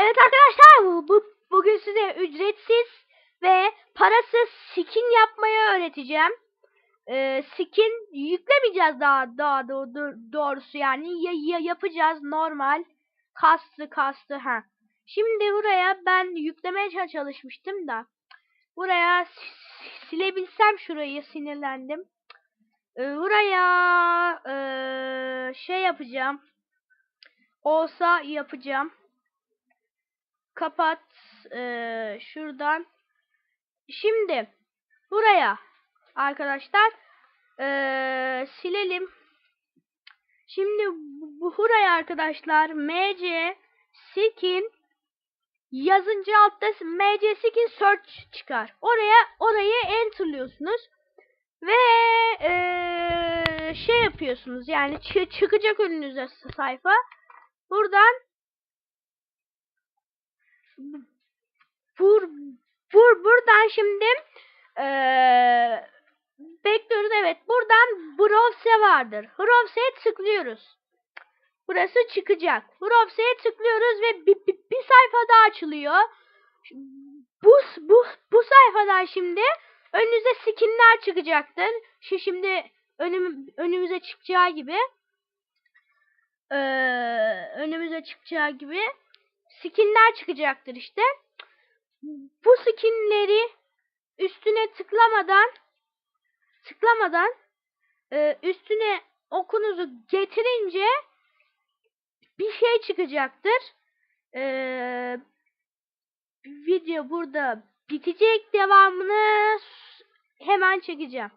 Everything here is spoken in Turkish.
Evet arkadaşlar bu, bu bugün size ücretsiz ve parasız skin yapmayı öğreteceğim. Ee, skin yüklemeyeceğiz daha daha doğ- doğ- doğrusu yani ya, ya- yapacağız normal kastı kastı ha. Şimdi buraya ben yüklemeye ça- çalışmıştım da buraya silebilsem şurayı sinirlendim. Ee, buraya ee, şey yapacağım. Olsa yapacağım kapat eee, şuradan. Şimdi buraya arkadaşlar eee, silelim. Şimdi bu- bu buraya arkadaşlar MC skin yazınca altta MC skin search çıkar. Oraya orayı enterlıyorsunuz ve eee, şey yapıyorsunuz yani çı- çıkacak önünüze sayfa. Buradan Bur, bur, buradan şimdi eee, bekliyoruz. Evet buradan browse vardır. Browse'ye tıklıyoruz. Burası çıkacak. Browse'ye tıklıyoruz ve bir, bir, bir sayfa daha açılıyor. Bu, bu, bu sayfadan şimdi önünüze skinler çıkacaktır. Şu şimdi önüm, önümüze çıkacağı gibi eee, önümüze çıkacağı gibi skinler çıkacaktır işte. Bu skinleri üstüne tıklamadan tıklamadan e, üstüne okunuzu getirince bir şey çıkacaktır. E, video burada bitecek. Devamını hemen çekeceğim.